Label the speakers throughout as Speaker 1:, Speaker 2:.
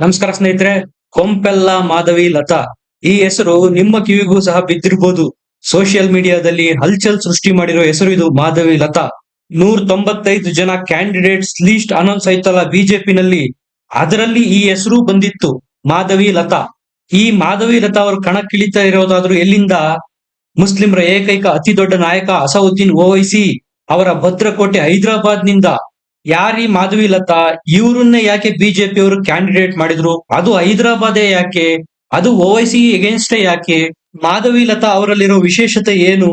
Speaker 1: ನಮಸ್ಕಾರ ಸ್ನೇಹಿತರೆ, ಕೊಂಪೆಲ್ಲ ಮಾಧವಿ ಲತಾ. ಈ ಹೆಸರು ನಿಮ್ಮ ಕಿವಿಗೂ ಸಹ ಬಿದ್ದಿರಬಹುದು ಸೋಷಿಯಲ್ ಮೀಡಿಯಾದಲ್ಲಿ ಹಲ್ಚಲ್ ಸೃಷ್ಟಿ ಮಾಡಿರೋ ಹೆಸರು ಇದು ಮಾಧವಿ ಲತಾ. ನೂರ ತೊಂಬತ್ತೈದು ಜನ ಕ್ಯಾಂಡಿಡೇಟ್ಸ್ ಲೀಸ್ಟ್ ಅನೌನ್ಸ್ ಆಯ್ತಲ್ಲ ಬಿಜೆಪಿನಲ್ಲಿ. ಅದರಲ್ಲಿ ಈ ಹೆಸರು ಬಂದಿತ್ತು, ಮಾಧವಿ ಲತಾ. ಈ ಮಾಧವಿ ಲತಾ ಅವರು ಕಣಕ್ಕಿಳಿತಾ ಇರೋದಾದ್ರೂ ಎಲ್ಲಿಂದ? ಮುಸ್ಲಿಮರ ಏಕೈಕ ಅತಿ ದೊಡ್ಡ ನಾಯಕ ಅಸೌದ್ದೀನ್ ಓವೈಸಿ ಅವರ ಭದ್ರಕೋಟೆ ಹೈದರಾಬಾದ್ನಿಂದ ಯಾರೀ ಮಾಧವಿ ಲತಾ? ಇವ್ರನ್ನ ಯಾಕೆ ಬಿಜೆಪಿ ಅವರು ಕ್ಯಾಂಡಿಡೇಟ್ ಮಾಡಿದ್ರು? ಅದು ಹೈದರಾಬಾದೇ ಯಾಕೆ? ಅದು ಓವೈಸಿ ಎಗೇನ್ಸ್ಟ್ ಯಾಕೆ? ಮಾಧವಿ ಲತಾ ಅವರಲ್ಲಿರೋ ವಿಶೇಷತೆ ಏನು?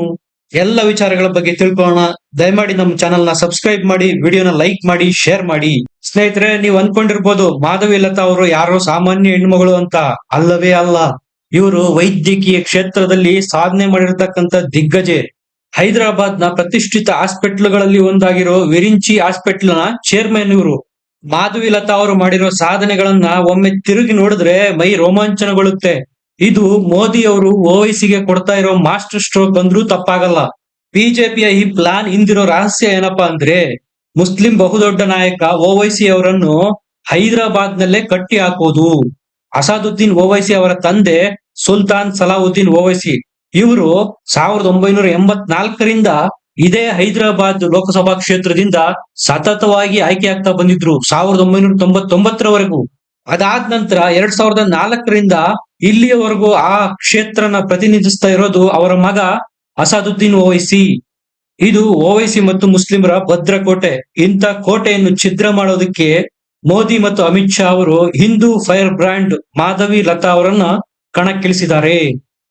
Speaker 1: ಎಲ್ಲ ವಿಚಾರಗಳ ಬಗ್ಗೆ ತಿಳ್ಕೊಳ್ಳೋಣ. ದಯಮಾಡಿ ನಮ್ಮ ಚಾನೆಲ್ನ ಸಬ್ಸ್ಕ್ರೈಬ್ ಮಾಡಿ ವಿಡಿಯೋನ ಲೈಕ್ ಮಾಡಿ ಶೇರ್ ಮಾಡಿ. ಸ್ನೇಹಿತರೆ, ನೀವು ಅನ್ಕೊಂಡಿರ್ಬೋದು, ಮಾಧವಿ ಲತಾ ಅವರು ಯಾರೋ ಸಾಮಾನ್ಯ ಹೆಣ್ಮಗಳು ಅಂತ. ಅಲ್ಲವೇ ಅಲ್ಲ. ಇವರು ವೈದ್ಯಕೀಯ ಕ್ಷೇತ್ರದಲ್ಲಿ ಸಾಧನೆ ಮಾಡಿರ್ತಕ್ಕಂಥ ದಿಗ್ಗಜೆ. ಹೈದರಾಬಾದ್ನ ಪ್ರತಿಷ್ಠಿತ ಹಾಸ್ಪಿಟ್ಲ್ಗಳಲ್ಲಿ ಒಂದಾಗಿರೋ ವಿರಿಂಚಿ ಹಾಸ್ಪಿಟ್ಲ್ನ ಚೇರ್ಮನ್ ಇವರು. ಮಾಧವಿ ಲತಾ ಅವರು ಮಾಡಿರೋ ಸಾಧನೆಗಳನ್ನ ಒಮ್ಮೆ ತಿರುಗಿ ನೋಡಿದ್ರೆ ಮೈ ರೋಮಾಂಚನಗೊಳ್ಳುತ್ತೆ. ಇದು ಮೋದಿ ಅವರು ಓವೈಸಿಗೆ ಕೊಡ್ತಾ ಇರೋ ಮಾಸ್ಟರ್ ಸ್ಟ್ರೋಕ್ ಬಂದ್ರೂ ತಪ್ಪಾಗಲ್ಲ. ಬಿಜೆಪಿಯ ಈ ಪ್ಲಾನ್ ಹಿಂದಿರೋ ರಹಸ್ಯ ಏನಪ್ಪಾ ಅಂದ್ರೆ ಮುಸ್ಲಿಂ ಬಹುದೊಡ್ಡ ನಾಯಕ ಓವೈಸಿ ಅವರನ್ನು ಹೈದರಾಬಾದ್ ನಲ್ಲೇ ಕಟ್ಟಿ ಹಾಕೋದು. ಅಸಾದುದ್ದೀನ್ ಓವೈಸಿ ಅವರ ತಂದೆ ಸುಲ್ತಾನ್ ಸಲಾವುದ್ದೀನ್ ಓವೈಸಿ ಇವರು ಸಾವಿರದ ಒಂಬೈನೂರ ಎಂಬತ್ನಾಲ್ಕರಿಂದ ಇದೇ ಹೈದರಾಬಾದ್ ಲೋಕಸಭಾ ಕ್ಷೇತ್ರದಿಂದ ಸತತವಾಗಿ ಆಯ್ಕೆ ಆಗ್ತಾ ಬಂದಿದ್ರು ಸಾವಿರದ ಒಂಬೈನೂರ ತೊಂಬತ್ತೊಂಬತ್ತರವರೆಗೂ. ಅದಾದ ನಂತರ ಎರಡ್ ಸಾವಿರದ ನಾಲ್ಕರಿಂದ ಇಲ್ಲಿಯವರೆಗೂ ಆ ಕ್ಷೇತ್ರನ ಪ್ರತಿನಿಧಿಸ್ತಾ ಇರೋದು ಅವರ ಮಗ ಅಸಾದುದ್ದೀನ್ ಓವೈಸಿ. ಇದು ಓವೈಸಿ ಮತ್ತು ಮುಸ್ಲಿಮರ ಭದ್ರಕೋಟೆ. ಇಂಥ ಕೋಟೆಯನ್ನು ಛಿದ್ರ ಮಾಡೋದಕ್ಕೆ ಮೋದಿ ಮತ್ತು ಅಮಿತ್ ಶಾ ಅವರು ಹಿಂದೂ ಫೈರ್ ಬ್ರ್ಯಾಂಡ್ ಮಾಧವಿ ಲತಾ ಅವರನ್ನ ಕಣಕ್ಕಿಳಿಸಿದ್ದಾರೆ.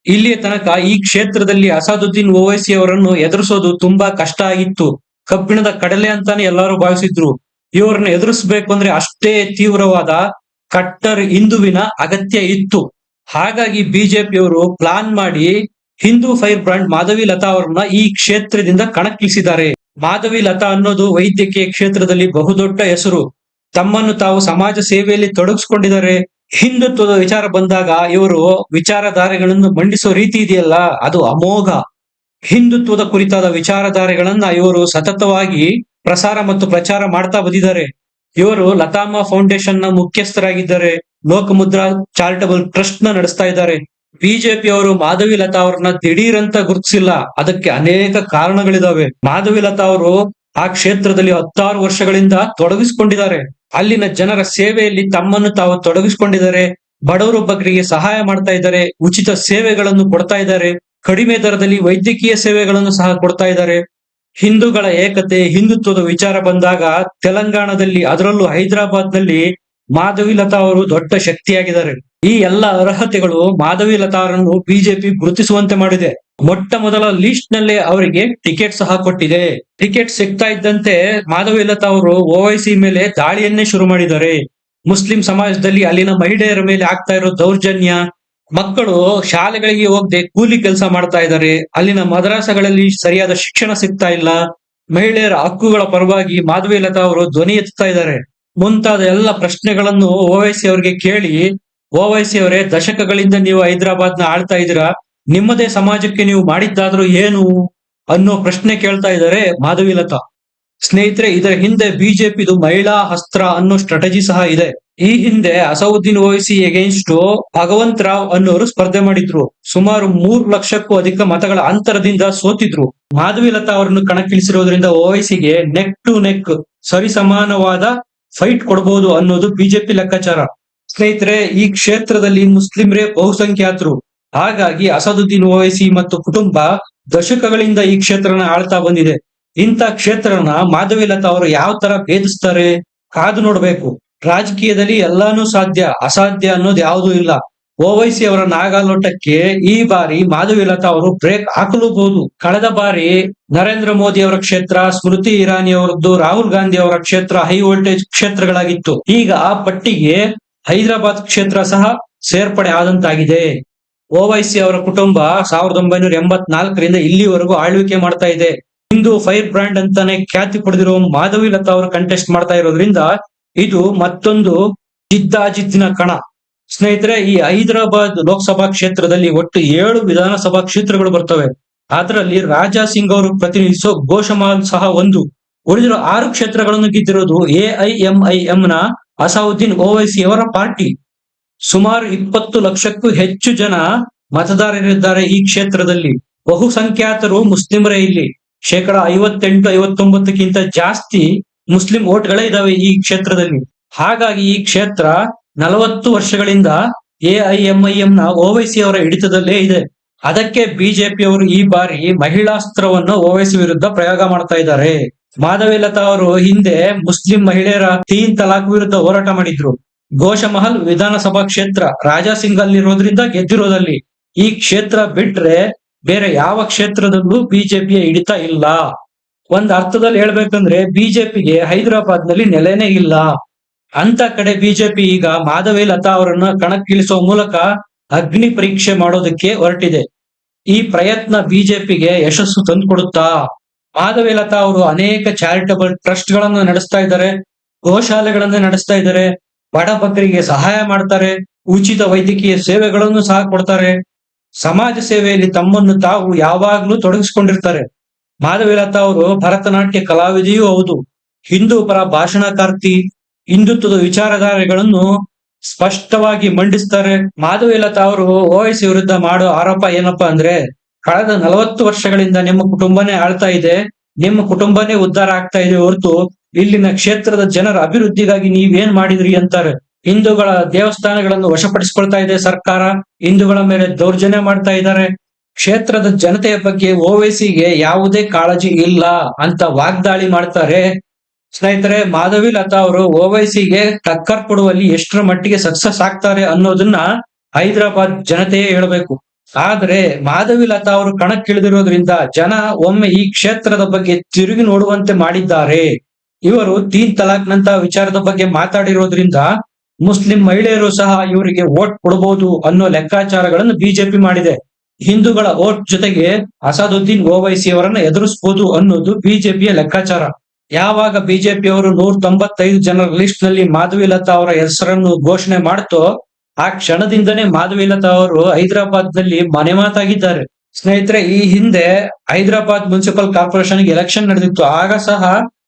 Speaker 1: ಇಲ್ಲಿಯ ತನಕ ಈ ಕ್ಷೇತ್ರದಲ್ಲಿ ಅಸಾದುದ್ದೀನ್ ಓವೈಸಿ ಅವರನ್ನು ಎದುರಿಸೋದು ತುಂಬಾ ಕಷ್ಟ ಆಗಿತ್ತು. ಕಬ್ಬಿಣದ ಕಡಲೆ ಅಂತಾನೆ ಎಲ್ಲರೂ ಭಾವಿಸಿದ್ರು. ಇವರನ್ನ ಎದುರಿಸಬೇಕು ಅಂದ್ರೆ ಅಷ್ಟೇ ತೀವ್ರವಾದ ಕಟ್ಟರ್ ಹಿಂದುವಿನ ಅಗತ್ಯ ಇತ್ತು. ಹಾಗಾಗಿ ಬಿಜೆಪಿಯವರು ಪ್ಲಾನ್ ಮಾಡಿ ಹಿಂದೂ ಫೈರ್ ಬ್ರಾಂಡ್ ಮಾಧವಿ ಲತಾ ಅವರನ್ನ ಈ ಕ್ಷೇತ್ರದಿಂದ ಕಣಕ್ಕಿಳಿಸಿದ್ದಾರೆ. ಮಾಧವಿ ಲತಾ ಅನ್ನೋದು ವೈದ್ಯಕೀಯ ಕ್ಷೇತ್ರದಲ್ಲಿ ಬಹುದೊಡ್ಡ ಹೆಸರು. ತಮ್ಮನ್ನು ತಾವು ಸಮಾಜ ಸೇವೆಯಲ್ಲಿ ತೊಡಗಿಸ್ಕೊಂಡಿದ್ದಾರೆ. ಹಿಂದುತ್ವದ ವಿಚಾರ ಬಂದಾಗ ಇವರು ವಿಚಾರಧಾರೆಗಳನ್ನು ಮಂಡಿಸೋ ರೀತಿ ಇದೆಯಲ್ಲ, ಅದು ಅಮೋಘ. ಹಿಂದುತ್ವದ ಕುರಿತಾದ ವಿಚಾರಧಾರೆಗಳನ್ನ ಇವರು ಸತತವಾಗಿ ಪ್ರಸಾರ ಮತ್ತು ಪ್ರಚಾರ ಮಾಡ್ತಾ ಬಂದಿದ್ದಾರೆ. ಇವರು ಲತಾಮ ಫೌಂಡೇಶನ್ನ ಮುಖ್ಯಸ್ಥರಾಗಿದ್ದಾರೆ, ಲೋಕಮುದ್ರಾ ಚಾರಿಟಬಲ್ ಟ್ರಸ್ಟ್ನ ನಡೆಸ್ತಾ ಇದ್ದಾರೆ. ಬಿಜೆಪಿ ಅವರು ಮಾಧವಿ ಲತಾ ಅವ್ರನ್ನ ದಿಢೀರ್ ಅಂತ ಗುರುತಿಸಿಲ್ಲ, ಅದಕ್ಕೆ ಅನೇಕ ಕಾರಣಗಳಿದಾವೆ. ಮಾಧವಿ ಲತಾ ಅವರು ಆ ಕ್ಷೇತ್ರದಲ್ಲಿ ಹತ್ತಾರು ವರ್ಷಗಳಿಂದ ತೊಡಗಿಸಿಕೊಂಡಿದ್ದಾರೆ. ಅಲ್ಲಿನ ಜನರ ಸೇವೆಯಲ್ಲಿ ತಮ್ಮನ್ನು ತಾವು ತೊಡಗಿಸಿಕೊಂಡಿದ್ದಾರೆ, ಬಡವರು ಬಗ್ಗರಿಗೆ ಸಹಾಯ ಮಾಡ್ತಾ ಇದ್ದಾರೆ, ಉಚಿತ ಸೇವೆಗಳನ್ನು ಕೊಡ್ತಾ ಇದ್ದಾರೆ, ಕಡಿಮೆ ದರದಲ್ಲಿ ವೈದ್ಯಕೀಯ ಸೇವೆಗಳನ್ನು ಸಹ ಕೊಡ್ತಾ ಇದ್ದಾರೆ. ಹಿಂದೂಗಳ ಏಕತೆ, ಹಿಂದುತ್ವದ ವಿಚಾರ ಬಂದಾಗ ತೆಲಂಗಾಣದಲ್ಲಿ, ಅದರಲ್ಲೂ ಹೈದರಾಬಾದ್ನಲ್ಲಿ ಮಾಧವಿ ಲತಾ ಅವರು ದೊಡ್ಡ ಶಕ್ತಿಯಾಗಿದ್ದಾರೆ. ಈ ಎಲ್ಲ ಅರ್ಹತೆಗಳು ಮಾಧವಿ ಲತಾ ಅವರನ್ನು ಬಿಜೆಪಿ ಗುರುತಿಸುವಂತೆ ಮಾಡಿದೆ. ಮೊಟ್ಟ ಮೊದಲ ಲೀಸ್ಟ್ನಲ್ಲಿ ಅವರಿಗೆ ಟಿಕೆಟ್ ಸಹ ಕೊಟ್ಟಿದೆ. ಟಿಕೆಟ್ ಸಿಗ್ತಾ ಇದ್ದಂತೆ ಮಾಧವಿ ಲತಾ ಅವರು ಓವೈಸಿ ಮೇಲೆ ದಾಳಿಯನ್ನೇ ಶುರು ಮಾಡಿದ್ದಾರೆ. ಮುಸ್ಲಿಂ ಸಮಾಜದಲ್ಲಿ ಅಲ್ಲಿನ ಮಹಿಳೆಯರ ಮೇಲೆ ಆಗ್ತಾ ಇರೋ ದೌರ್ಜನ್ಯ, ಮಕ್ಕಳು ಶಾಲೆಗಳಿಗೆ ಹೋಗದೆ ಕೂಲಿ ಕೆಲಸ ಮಾಡ್ತಾ ಇದ್ದಾರೆ. ಅಲ್ಲಿನ ಮದ್ರಾಸಗಳಲ್ಲಿ ಸರಿಯಾದ ಶಿಕ್ಷಣ ಸಿಗ್ತಾ ಇಲ್ಲ. ಮಹಿಳೆಯರ ಹಕ್ಕುಗಳ ಪರವಾಗಿ ಮಾಧವಿ ಲತಾ ಅವರು ಧ್ವನಿ ಎತ್ತಾ ಇದ್ದಾರೆ. ಮುಂತಾದ ಎಲ್ಲ ಪ್ರಶ್ನೆಗಳನ್ನು ಓವೈಸಿ ಅವರಿಗೆ ಕೇಳಿ ಓವೈಸಿ ಅವರೇ ದಶಕಗಳಿಂದ ನೀವು ಹೈದರಾಬಾದ್ನ ಆಳ್ತಾ ಇದ್ದೀರಾ? ನಿಮ್ಮದೇ ಸಮಾಜಕ್ಕೆ ನೀವು ಮಾಡಿದ್ದಾದ್ರೂ ಏನು ಅನ್ನೋ ಪ್ರಶ್ನೆ ಕೇಳ್ತಾ ಇದ್ದಾರೆ ಮಾಧವಿ ಲತಾ. ಸ್ನೇಹಿತರೆ, ಇದರ ಹಿಂದೆ ಬಿಜೆಪಿದು ಮಹಿಳಾ ಅಸ್ತ್ರ ಅನ್ನೋ ಸ್ಟ್ರಾಟಜಿ ಸಹ ಇದೆ. ಈ ಹಿಂದೆ ಅಸೌದ್ದೀನ್ ಓವೈಸಿ ಎಗೇನ್ಸ್ಟ್ ಭಗವಂತ್ ರಾವ್ ಅನ್ನೋರು ಸ್ಪರ್ಧೆ ಮಾಡಿದ್ರು. ಸುಮಾರು ಮೂರು ಲಕ್ಷಕ್ಕೂ ಅಧಿಕ ಮತಗಳ ಅಂತರದಿಂದ ಸೋತಿದ್ರು. ಮಾಧವಿ ಲತಾ ಅವರನ್ನು ಕಣಕ್ಕಿಳಿಸಿರೋದ್ರಿಂದ ಓವೈಸಿಗೆ ನೆಕ್ ಟು ನೆಕ್ ಸರಿಸಮಾನವಾದ ಫೈಟ್ ಕೊಡಬಹುದು ಅನ್ನೋದು ಬಿಜೆಪಿ ಲೆಕ್ಕಾಚಾರ. ಸ್ನೇಹಿತರೆ, ಈ ಕ್ಷೇತ್ರದಲ್ಲಿ ಮುಸ್ಲಿಮರೇ ಬಹುಸಂಖ್ಯಾತರು. ಹಾಗಾಗಿ ಅಸದುದ್ದೀನ್ ಓವೈಸಿ ಮತ್ತು ಕುಟುಂಬ ದಶಕಗಳಿಂದ ಈ ಕ್ಷೇತ್ರನ ಆಳ್ತಾ ಬಂದಿದೆ. ಇಂಥ ಕ್ಷೇತ್ರನ ಮಾಧವಿ ಲತಾ ಅವರು ಯಾವ ತರ ಭೇದಿಸ್ತಾರೆ ಕಾದು ನೋಡ್ಬೇಕು. ರಾಜಕೀಯದಲ್ಲಿ ಎಲ್ಲಾನು ಸಾಧ್ಯ, ಅಸಾಧ್ಯ ಅನ್ನೋದು ಯಾವುದೂ ಇಲ್ಲ. ಓವೈಸಿ ಅವರ ನಾಗಾಲೋಟಕ್ಕೆ ಈ ಬಾರಿ ಮಾಧವಿ ಲತಾ ಅವರು ಬ್ರೇಕ್ ಹಾಕಲೂಬಹುದು. ಕಳೆದ ಬಾರಿ ನರೇಂದ್ರ ಮೋದಿ ಅವರ ಕ್ಷೇತ್ರ, ಸ್ಮೃತಿ ಇರಾನಿ ಅವರದ್ದು, ರಾಹುಲ್ ಗಾಂಧಿ ಅವರ ಕ್ಷೇತ್ರ ಹೈ ವೋಲ್ಟೇಜ್ ಕ್ಷೇತ್ರಗಳಾಗಿತ್ತು. ಈಗ ಆ ಪಟ್ಟಿಗೆ ಹೈದರಾಬಾದ್ ಕ್ಷೇತ್ರ ಸಹ ಸೇರ್ಪಡೆ ಆದಂತಾಗಿದೆ. ಓವೈಸಿ ಅವರ ಕುಟುಂಬ ಸಾವಿರದ ಒಂಬೈನೂರ ಎಂಬತ್ನಾಲ್ಕರಿಂದ ಇಲ್ಲಿವರೆಗೂ ಆಳ್ವಿಕೆ ಮಾಡ್ತಾ ಇದೆ. ಇಂದು ಫೈರ್ ಬ್ರ್ಯಾಂಡ್ ಅಂತಾನೆ ಖ್ಯಾತಿ ಪಡೆದಿರುವ ಮಾಧವಿ ಲತಾ ಅವರು ಕಂಟೆಸ್ಟ್ ಮಾಡ್ತಾ ಇರೋದ್ರಿಂದ ಇದು ಮತ್ತೊಂದು ಜಿದ್ದಾಜಿದ್ದಿನ ಕಣ. ಸ್ನೇಹಿತರೆ, ಈ ಹೈದರಾಬಾದ್ ಲೋಕಸಭಾ ಕ್ಷೇತ್ರದಲ್ಲಿ ಒಟ್ಟು ಏಳು ವಿಧಾನಸಭಾ ಕ್ಷೇತ್ರಗಳು ಬರ್ತವೆ. ಅದರಲ್ಲಿ ರಾಜಾ ಸಿಂಗ್ ಅವರು ಪ್ರತಿನಿಧಿಸೋ ಘೋಷಮಾಲ್ ಸಹ ಒಂದು. ಉಳಿದಿರೋ ಆರು ಕ್ಷೇತ್ರಗಳನ್ನು ಗೆದ್ದಿರೋದು ಎಐಎಂಐಎಂ ನ ಅಸಾವುದ್ದೀನ್ ಓವೈಸಿ ಅವರ ಪಾರ್ಟಿ. ಸುಮಾರು ಇಪ್ಪತ್ತು ಲಕ್ಷಕ್ಕೂ ಹೆಚ್ಚು ಜನ ಮತದಾರರಿದ್ದಾರೆ ಈ ಕ್ಷೇತ್ರದಲ್ಲಿ. ಬಹುಸಂಖ್ಯಾತರು ಮುಸ್ಲಿಮರೇ ಇಲ್ಲಿ. ಶೇಕಡ ಐವತ್ತೆಂಟು, ಐವತ್ತೊಂಬತ್ತಕ್ಕಿಂತ ಜಾಸ್ತಿ ಮುಸ್ಲಿಂ ಓಟ್ಗಳೇ ಇದಾವೆ ಈ ಕ್ಷೇತ್ರದಲ್ಲಿ. ಹಾಗಾಗಿ ಈ ಕ್ಷೇತ್ರ ನಲವತ್ತು ವರ್ಷಗಳಿಂದ ಎಐಎಂಐಎಂ ಎಂನ ಓವೈಸಿ ಅವರ ಹಿಡಿತದಲ್ಲೇ ಇದೆ. ಅದಕ್ಕೆ ಬಿಜೆಪಿ ಅವರು ಈ ಬಾರಿ ಮಹಿಳಾಸ್ತ್ರವನ್ನು ಓವೈಸಿ ವಿರುದ್ಧ ಪ್ರಯೋಗ ಮಾಡ್ತಾ ಇದ್ದಾರೆ. ಮಾಧವಿಲತಾ ಅವರು ಹಿಂದೆ ಮುಸ್ಲಿಂ ಮಹಿಳೆಯರ ತೀನ್ ತಲಾಖ್ ವಿರುದ್ಧ ಹೋರಾಟ ಮಾಡಿದ್ರು. ಘೋಷಮಹಲ್ ವಿಧಾನಸಭಾ ಕ್ಷೇತ್ರ ರಾಜಾಸಿಂಗ್ ಅಲ್ಲಿರೋದ್ರಿಂದ ಗೆದ್ದಿರೋದಲ್ಲಿ ಈ ಕ್ಷೇತ್ರ ಬಿಟ್ರೆ ಬೇರೆ ಯಾವ ಕ್ಷೇತ್ರದಲ್ಲೂ ಬಿಜೆಪಿಯ ಹಿಡಿತ ಇಲ್ಲ. ಒಂದ್ ಅರ್ಥದಲ್ಲಿ ಹೇಳ್ಬೇಕಂದ್ರೆ ಬಿಜೆಪಿಗೆ ಹೈದರಾಬಾದ್ನಲ್ಲಿ ನೆಲೆನೇ ಇಲ್ಲ. ಅಂತ ಕಡೆ ಬಿಜೆಪಿ ಈಗ ಮಾಧವಿ ಲತಾ ಅವರನ್ನ ಕಣಕ್ಕಿಳಿಸುವ ಮೂಲಕ ಅಗ್ನಿ ಪರೀಕ್ಷೆ ಮಾಡೋದಕ್ಕೆ ಹೊರಟಿದೆ. ಈ ಪ್ರಯತ್ನ ಬಿಜೆಪಿಗೆ ಯಶಸ್ಸು ತಂದುಕೊಡುತ್ತಾ? ಮಾಧವಿ ಲತಾ ಅವರು ಅನೇಕ ಚಾರಿಟಬಲ್ ಟ್ರಸ್ಟ್ ಗಳನ್ನ ನಡೆಸ್ತಾ ಇದ್ದಾರೆ, ಗೋಶಾಲೆಗಳನ್ನ ನಡೆಸ್ತಾ ಇದ್ದಾರೆ ಬಡ ಸಹಾಯ ಮಾಡ್ತಾರೆ, ಉಚಿತ ವೈದ್ಯಕೀಯ ಸೇವೆಗಳನ್ನು ಸಹ ಕೊಡ್ತಾರೆ. ಸಮಾಜ ಸೇವೆಯಲ್ಲಿ ತಮ್ಮನ್ನು ತಾವು ಯಾವಾಗ್ಲೂ ತೊಡಗಿಸಿಕೊಂಡಿರ್ತಾರೆ. ಮಾಧವಿಲತಾ ಅವರು ಭರತನಾಟ್ಯ ಕಲಾವಿದೆಯೂ ಹೌದು. ಹಿಂದೂ ಪರ ಭಾಷಣಕಾರ್ತಿ ಹಿಂದುತ್ವದ ವಿಚಾರಧಾರೆಗಳನ್ನು ಸ್ಪಷ್ಟವಾಗಿ ಮಂಡಿಸ್ತಾರೆ. ಮಾಧವಿಲತಾ ಅವರು ಓವೈಸಿ ವಿರುದ್ಧ ಮಾಡೋ ಆರೋಪ ಏನಪ್ಪಾ ಅಂದ್ರೆ, ಕಳೆದ ನಲವತ್ತು ವರ್ಷಗಳಿಂದ ನಿಮ್ಮ ಕುಟುಂಬನೇ ಆಳ್ತಾ ಇದೆ, ನಿಮ್ಮ ಕುಟುಂಬನೇ ಉದ್ಧಾರ ಆಗ್ತಾ ಇದೆ ಹೊರತು ಇಲ್ಲಿನ ಕ್ಷೇತ್ರದ ಜನರ ಅಭಿವೃದ್ಧಿಗಾಗಿ ನೀವೇನ್ ಮಾಡಿದ್ರಿ ಅಂತಾರೆ. ಹಿಂದೂಗಳ ದೇವಸ್ಥಾನಗಳನ್ನು ವಶಪಡಿಸಿಕೊಳ್ತಾ ಇದೆ ಸರ್ಕಾರ, ಹಿಂದೂಗಳ ಮೇಲೆ ದೌರ್ಜನ್ಯ ಮಾಡ್ತಾ ಇದ್ದಾರೆ. ಕ್ಷೇತ್ರದ ಜನತೆಯ ಬಗ್ಗೆ ಓವೈಸಿಗೆ ಯಾವುದೇ ಕಾಳಜಿ ಇಲ್ಲ ಅಂತ ವಾಗ್ದಾಳಿ ಮಾಡ್ತಾರೆ. ಸ್ನೇಹಿತರೆ, ಮಾಧವಿ ಲತಾ ಅವರು ಓವೈಸಿಗೆ ಟಕ್ಕರ್ ಕೊಡುವಲ್ಲಿ ಎಷ್ಟರ ಮಟ್ಟಿಗೆ ಸಕ್ಸಸ್ ಆಗ್ತಾರೆ ಅನ್ನೋದನ್ನ ಹೈದರಾಬಾದ್ ಜನತೆಯೇ ಹೇಳಬೇಕು. ಆದ್ರೆ ಮಾಧವಿ ಲತಾ ಅವರು ಕಣಕ್ಕಿಳಿದಿರೋದ್ರಿಂದ ಜನ ಒಮ್ಮೆ ಈ ಕ್ಷೇತ್ರದ ಬಗ್ಗೆ ತಿರುಗಿ ನೋಡುವಂತೆ ಮಾಡಿದ್ದಾರೆ. ಇವರು ತೀನ್ ತಲಾಖ್ ನಂತ ವಿಚಾರದ ಬಗ್ಗೆ ಮಾತಾಡಿರೋದ್ರಿಂದ ಮುಸ್ಲಿಂ ಮಹಿಳೆಯರು ಸಹ ಇವರಿಗೆ ವೋಟ್ ಕೊಡಬಹುದು ಅನ್ನೋ ಲೆಕ್ಕಾಚಾರಗಳನ್ನು ಬಿಜೆಪಿ ಮಾಡಿದೆ. ಹಿಂದೂಗಳ ವೋಟ್ ಜೊತೆಗೆ ಅಸಾದುದ್ದೀನ್ ಓವೈಸಿ ಅವರನ್ನ ಎದುರಿಸಬಹುದು ಅನ್ನೋದು ಬಿಜೆಪಿಯ ಲೆಕ್ಕಾಚಾರ. ಯಾವಾಗ ಬಿಜೆಪಿ ಅವರು ನೂರ ತೊಂಬತ್ತೈದು ಜನರ ಲಿಸ್ಟ್ನಲ್ಲಿ ಮಾಧವಿ ಲತಾ ಅವರ ಹೆಸರನ್ನು ಘೋಷಣೆ ಮಾಡ್ತೋ, ಆ ಕ್ಷಣದಿಂದನೇ ಮಾಧವಿ ಲತಾ ಅವರು ಹೈದರಾಬಾದ್ನಲ್ಲಿ ಮನೆ ಮಾತಾಗಿದ್ದಾರೆ. ಸ್ನೇಹಿತರೆ, ಈ ಹಿಂದೆ ಹೈದರಾಬಾದ್ ಮುನ್ಸಿಪಲ್ ಕಾರ್ಪೊರೇಷನ್ಗೆ ಎಲೆಕ್ಷನ್ ನಡೆದಿತ್ತು. ಆಗ ಸಹ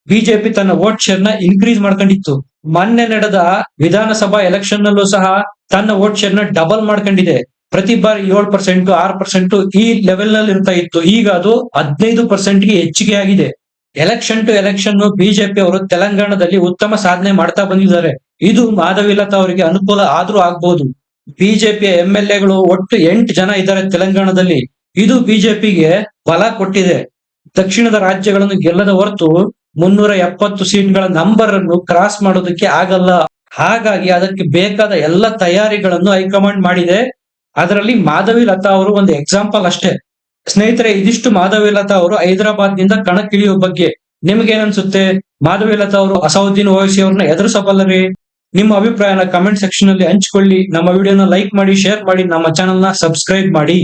Speaker 1: ಬಿಜೆಪಿ ತನ್ನ ವೋಟ್ ಶೇರ್ನ ಇನ್ಕ್ರೀಸ್ ಮಾಡ್ಕೊಂಡಿತ್ತು. ಮೊನ್ನೆ ನಡೆದ ವಿಧಾನಸಭಾ ಎಲೆಕ್ಷನ್ ನಲ್ಲೂ ಸಹ ತನ್ನ ವೋಟ್ ಶೇರ್ನ ಡಬಲ್ ಮಾಡ್ಕೊಂಡಿದೆ. ಪ್ರತಿ ಬಾರಿ ಏಳು ಪರ್ಸೆಂಟ್ ಆರು ಪರ್ಸೆಂಟ್ ಈ ಲೆವೆಲ್ನಲ್ಲಿ ಇರ್ತಾ ಇತ್ತು. ಈಗ ಅದು ಹದಿನೈದು ಪರ್ಸೆಂಟ್ಗೆ ಹೆಚ್ಚಿಗೆ ಆಗಿದೆ. ಎಲೆಕ್ಷನ್ ಟು ಎಲೆಕ್ಷನ್ ಬಿಜೆಪಿ ಅವರು ತೆಲಂಗಾಣದಲ್ಲಿ ಉತ್ತಮ ಸಾಧನೆ ಮಾಡ್ತಾ ಬಂದಿದ್ದಾರೆ. ಇದು ಮಾಧವಿ ಲತಾ ಅವರಿಗೆ ಅನುಕೂಲ ಆದ್ರೂ ಆಗ್ಬಹುದು ಬಿಜೆಪಿಯ ಎಂ ಎಲ್ ಎಗಳು ಒಟ್ಟು ಎಂಟು ಜನ ಇದ್ದಾರೆ ತೆಲಂಗಾಣದಲ್ಲಿ. ಇದು ಬಿಜೆಪಿಗೆ ಬಲ ಕೊಟ್ಟಿದೆ. ದಕ್ಷಿಣದ ರಾಜ್ಯಗಳನ್ನು ಗೆಲ್ಲದ ಹೊರತು ಮುನ್ನೂರ ಎಪ್ಪತ್ತು ಸೀಟ್ಗಳ ನಂಬರ್ ಅನ್ನು ಕ್ರಾಸ್ ಮಾಡೋದಕ್ಕೆ ಆಗಲ್ಲ. ಹಾಗಾಗಿ ಅದಕ್ಕೆ ಬೇಕಾದ ಎಲ್ಲ ತಯಾರಿಗಳನ್ನು ಹೈಕಮಾಂಡ್ ಮಾಡಿದೆ. ಅದರಲ್ಲಿ ಮಾಧವಿ ಲತಾ ಅವರು ಒಂದು ಎಕ್ಸಾಂಪಲ್ ಅಷ್ಟೇ. ಸ್ನೇಹಿತರೆ, ಇದಿಷ್ಟು ಮಾಧವಿ ಲತಾ ಅವರು ಹೈದರಾಬಾದ್ನಿಂದ ಕಣಕ್ಕಿಳಿಯುವ ಬಗ್ಗೆ ನಿಮ್ಗೇನನ್ಸುತ್ತೆ? ಮಾಧವಿ ಲತಾ ಅವರು ಅಸೌದ್ದೀನ್ ಓವೈಸಿ ಅವ್ರನ್ನ ಎದುರಿಸಬಲ್ಲರಿ? ನಿಮ್ಮ ಅಭಿಪ್ರಾಯನ ಕಮೆಂಟ್ ಸೆಕ್ಷನ್ ಅಲ್ಲಿ ಹಂಚಿಕೊಳ್ಳಿ. ನಮ್ಮ ವಿಡಿಯೋನ ಲೈಕ್ ಮಾಡಿ ಶೇರ್ ಮಾಡಿ, ನಮ್ಮ ಚಾನೆಲ್ನ ಸಬ್ಸ್ಕ್ರೈಬ್ ಮಾಡಿ.